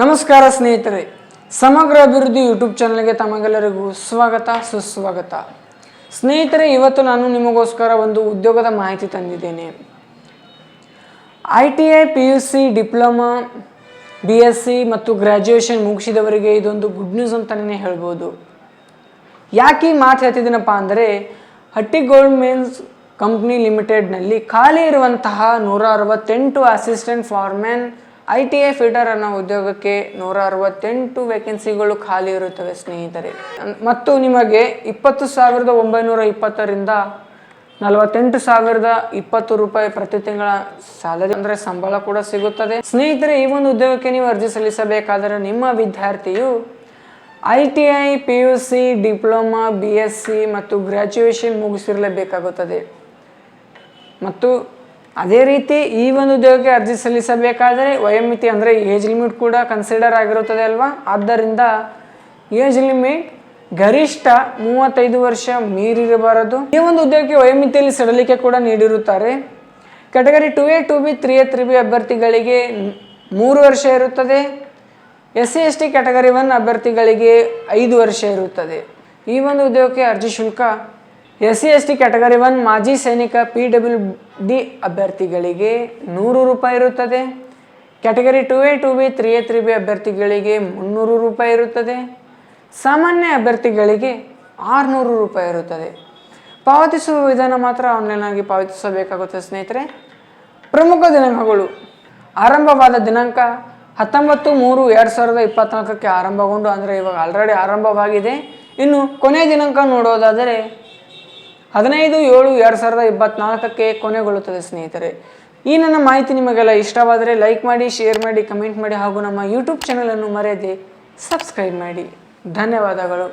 ನಮಸ್ಕಾರ ಸ್ನೇಹಿತರೆ, ಸಮಗ್ರ ಅಭಿವೃದ್ಧಿ ಯೂಟ್ಯೂಬ್ ಚಾನಲ್ಗೆ ತಮಗೆಲ್ಲರಿಗೂ ಸ್ವಾಗತ, ಸುಸ್ವಾಗತ. ಸ್ನೇಹಿತರೆ, ಇವತ್ತು ನಾನು ನಿಮಗೋಸ್ಕರ ಒಂದು ಉದ್ಯೋಗದ ಮಾಹಿತಿ ತಂದಿದ್ದೇನೆ. I T I, P U C, diploma, B S C ಮತ್ತು ಗ್ರ್ಯಾಜುಯೇಷನ್ ಮುಗಿಸಿದವರಿಗೆ ಇದೊಂದು ಗುಡ್ ನ್ಯೂಸ್ ಅಂತಲೇ ಹೇಳ್ಬೋದು. ಯಾಕೆ ಈ ಮಾತು ಹೇಳ್ತಿದ್ದೀನಪ್ಪ ಅಂದರೆ ಹಟ್ಟಿ ಗೋಲ್ಡ್ ಮೇನ್ಸ್ ಕಂಪ್ನಿ ಲಿಮಿಟೆಡ್ನಲ್ಲಿ ಖಾಲಿ ಇರುವಂತಹ ನೂರ ಅರವತ್ತೆಂಟು assistant foreman I T I fitter ಅನ್ನೋ ಉದ್ಯೋಗಕ್ಕೆ ನೂರ ಅರವತ್ತೆಂಟು ವೇಕೆನ್ಸಿಗಳು ಖಾಲಿ ಇರುತ್ತವೆ ಸ್ನೇಹಿತರೆ. ಮತ್ತು ನಿಮಗೆ ಇಪ್ಪತ್ತು ಸಾವಿರದ ಒಂಬೈನೂರ ಇಪ್ಪತ್ತರಿಂದ ನಲವತ್ತೆಂಟು ಸಾವಿರದ ಇಪ್ಪತ್ತು ರೂಪಾಯಿ ಪ್ರತಿ ತಿಂಗಳ ಸ್ಯಾಲರಿ ಅಂದರೆ ಸಂಬಳ ಕೂಡ ಸಿಗುತ್ತದೆ. ಸ್ನೇಹಿತರೆ, ಈ ಒಂದು ಉದ್ಯೋಗಕ್ಕೆ ನೀವು ಅರ್ಜಿ ಸಲ್ಲಿಸಬೇಕಾದರೆ ನಿಮ್ಮ ವಿದ್ಯಾರ್ಥಿಯು I T I P U C diploma B S C ಮತ್ತು ಗ್ರ್ಯಾಜುಯೇಷನ್ ಮುಗಿಸಿರಲೇಬೇಕಾಗುತ್ತದೆ. ಮತ್ತು ಅದೇ ರೀತಿ ಈ ಒಂದು ಉದ್ಯೋಗಕ್ಕೆ ಅರ್ಜಿ ಸಲ್ಲಿಸಬೇಕಾದರೆ ವಯೋಮಿತಿ ಅಂದರೆ ಏಜ್ ಲಿಮಿಟ್ ಕೂಡ ಕನ್ಸಿಡರ್ ಆಗಿರುತ್ತದೆ ಅಲ್ವಾ? ಆದ್ದರಿಂದ ಏಜ್ ಲಿಮಿಟ್ ಗರಿಷ್ಠ ಮೂವತ್ತೈದು ವರ್ಷ ಮೀರಿರಬಾರದು. ಈ ಒಂದು ಉದ್ಯೋಗಕ್ಕೆ ವಯೋಮಿತಿಯಲ್ಲಿ ಸಡಲಿಕೆ ಕೂಡ ನೀಡಿರುತ್ತಾರೆ. Category two A, two B, three A, three B ಅಭ್ಯರ್ಥಿಗಳಿಗೆ ಮೂರು ವರ್ಷ ಇರುತ್ತದೆ. S C, S T category one ಅಭ್ಯರ್ಥಿಗಳಿಗೆ ಐದು ವರ್ಷ ಇರುತ್ತದೆ. ಈ ಒಂದು ಉದ್ಯೋಗಕ್ಕೆ ಅರ್ಜಿ ಶುಲ್ಕ S C S T category one ಮಾಜಿ ಸೈನಿಕ ಪಿ ಡಬ್ಲ್ಯೂ ಡಿ ಅಭ್ಯರ್ಥಿಗಳಿಗೆ ನೂರು ರೂಪಾಯಿ ಇರುತ್ತದೆ. Category two A, two B, three A, three B ಅಭ್ಯರ್ಥಿಗಳಿಗೆ ಮುನ್ನೂರು ರೂಪಾಯಿ ಇರುತ್ತದೆ. ಸಾಮಾನ್ಯ ಅಭ್ಯರ್ಥಿಗಳಿಗೆ ಆರುನೂರು ರೂಪಾಯಿ ಇರುತ್ತದೆ. ಪಾವತಿಸುವ ವಿಧಾನ ಮಾತ್ರ ಆನ್ಲೈನ್ ಆಗಿ ಪಾವತಿಸಬೇಕಾಗುತ್ತದೆ ಸ್ನೇಹಿತರೆ. ಪ್ರಮುಖ ದಿನಾಂಕಗಳು. ಆರಂಭವಾದ ದಿನಾಂಕ ಹತ್ತೊಂಬತ್ತು ಮೂರು ಎರಡು ಸಾವಿರದ ಇಪ್ಪತ್ನಾಲ್ಕಕ್ಕೆ ಆರಂಭಗೊಂಡು, ಅಂದರೆ ಇವಾಗ ಆಲ್ರೆಡಿ ಆರಂಭವಾಗಿದೆ. ಇನ್ನು ಕೊನೆಯ ದಿನಾಂಕ ನೋಡೋದಾದರೆ ಹದಿನೈದು ಏಳು ಎರಡು ಸಾವಿರದ ಇಪ್ಪತ್ನಾಲ್ಕಕ್ಕೆ ಕೊನೆಗೊಳ್ಳುತ್ತದೆ ಸ್ನೇಹಿತರೆ. ಈ ನನ್ನ ಮಾಹಿತಿ ನಿಮಗೆಲ್ಲ ಇಷ್ಟವಾದರೆ ಲೈಕ್ ಮಾಡಿ, ಶೇರ್ ಮಾಡಿ, ಕಮೆಂಟ್ ಮಾಡಿ ಹಾಗೂ ನಮ್ಮ ಯೂಟ್ಯೂಬ್ ಚಾನಲನ್ನು ಮರೆಯದೆ ಸಬ್ಸ್ಕ್ರೈಬ್ ಮಾಡಿ. ಧನ್ಯವಾದಗಳು.